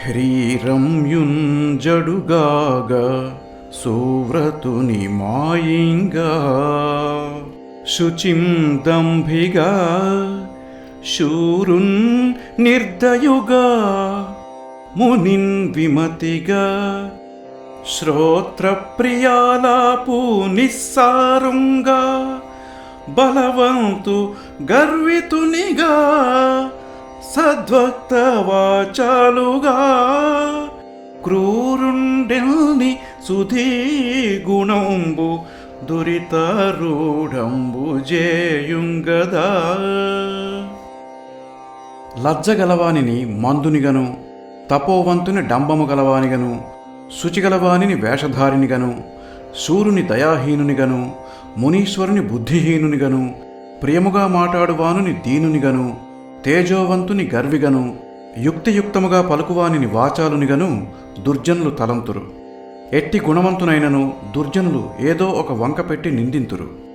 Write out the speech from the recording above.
హ్రీరంయుంజడుగాగ సువ్రతుని మాయింగా. శుచిం దంభిగా శూరున్ నిర్దయుగా మునిన్ విమతిగా. శ్రోత్రప్రియాలాపు నిస్సారుంగా బలవంతు గర్వితునిగా. సద్వక్త వాచాలుగా క్రూరుండెల్ని సుధీ గుణంబు దురితారూఢంబు జేయుంగదా. లజ్జగలవానిని మందునిగను తపోవంతుని డంబము గలవానిగను శుచిగలవానిని వేషధారినిగను శూరుని దయాహీనునిగను మునీశ్వరుని బుద్ధిహీనునిగను ప్రియముగా మాట్లాడువానుని దీనునిగను తేజోవంతుని గర్విగను యుక్తియుక్తముగా పలుకువానిని వాచాలునిగను దుర్జనులు తలంతురు. ఎట్టి గుణవంతునైనను దుర్జనులు ఏదో ఒక వంక పెట్టి నిందింతురు.